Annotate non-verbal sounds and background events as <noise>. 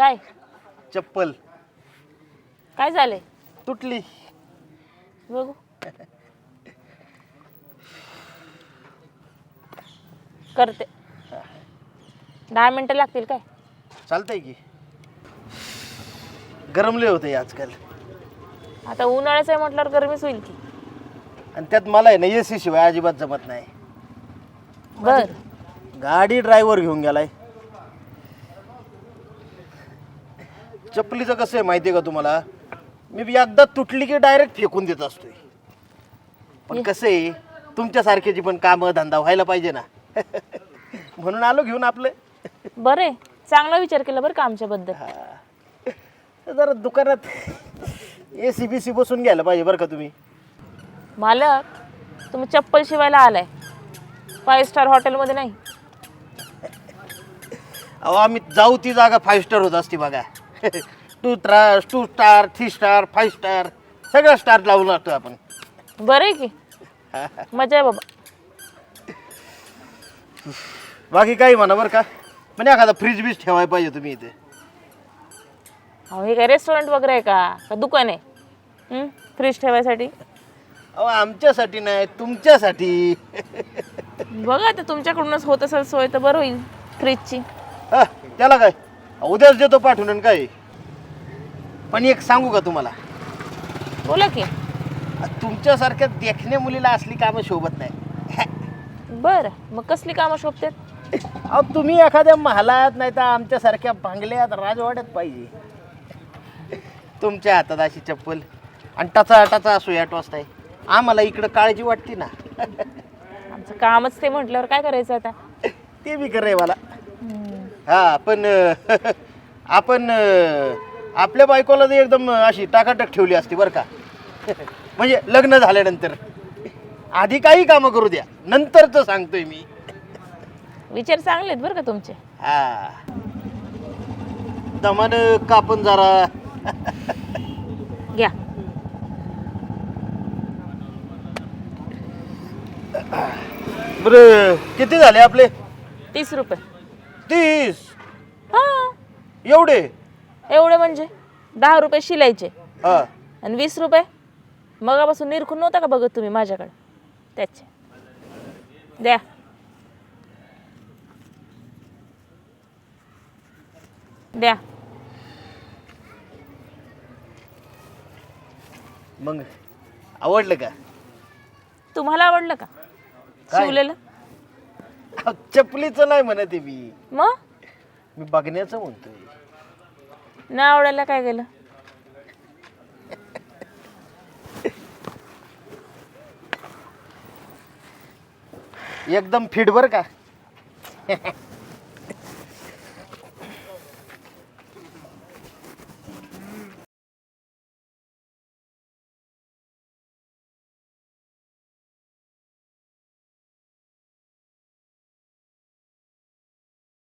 काय? चप्पल. काय झालंय? तुटली. बघू. करते. दहा मिनिटं लागतील काय? चालतंय की. गरमले होते आजकाल. आता उन्हाळ्याचं आहे म्हटल्यावर गरमीच होईल की. आणि त्यात मला आहे ना ए सी शिवाय अजिबात जमत नाही. बर. गाडी ड्रायव्हर घेऊन गेलाय. चपलीचं कसं आहे माहिती आहे का तुम्हाला? मी बी एकदा तुटली की डायरेक्ट फेकून देत असतोय. पण कसं आहे तुमच्यासारख्याची पण कामं धंदा व्हायला पाहिजे ना. <laughs> म्हणून आलो घेऊन आपलं. बरं चांगला विचार केला बरं का आमच्याबद्दल. जरा दुकानात ए सी बी सी बसून घ्यायला पाहिजे बरं का तुम्ही. मालक तुम्ही चप्पल शिवायला आलाय. फाईव्ह स्टार हॉटेलमध्ये नाही. अहो आम्ही जाऊ ती जागा फाईव्ह स्टार होत असते बघा. Two star two star three star five star सगळं स्टार लावून असतो आपण. बरं आहे की? मजा आहे बाबा. बाकी काही म्हणा बरं का? पण एखादा फ्रीज बीज ठेवायला पाहिजे तुम्ही इथे. अहो हे काय रेस्टॉरंट वगैरे आहे का? का दुकान आहे? फ्रीज ठेवायसाठी? अहो आमच्यासाठी नाही तुमच्यासाठी. बघा आता तुमच्याकडूनच होत असेल सोय तर बरं होईल फ्रीजची हा, त्याला काय? उद्याच देतो पाठवून आणि काय? पण एक सांगू का तुम्हाला? बोला की. तुमच्यासारख्या देखण्या मुलीला असली कामं शोभत नाही. बरं मग कसली कामं शोभतात? अहो तुम्ही एखाद्या महालात नाही तर आमच्यासारख्या बांगल्यात राजवाड्यात पाहिजे. तुमच्या हातात अशी चप्पल. आणि टचा टचा असू या टोचताय. आम्हाला इकडं काळजी वाटते ना. आमचं कामच ते म्हटल्यावर काय करायचं आता? ते बी करे मला. हा पण अं, आपण अं, <laughs> आपल्या बायकोला एकदम अशी टाकाटक ठेवली असती बरं का. <laughs> म्हणजे लग्न झाल्यानंतर. आधी काही कामं करू द्या. नंतरच सांगतोय मी. विचार चांगले आहेत बरं का तुमचे. हा. दमान कापून जरा. घ्या. बरं किती झाले आपले? तीस रुपये. तीस. हा. एवढे? एवढे म्हणजे? दहा रुपये शिलायचे. हा. आणि वीस रुपये? मगापासून निरखून नव्हता का बघत तुम्ही माझ्याकडे? त्याचे. द्या. द्या. मग आवडलं का? तुम्हाला आवडलं का? काय? शिवलेलं? अहो, चपलीचं नाही म्हणत मी. मग मी बघण्याचं म्हणतोय. नाही आवडायला काय गेलं? <laughs> एकदम फिट बर का? <laughs>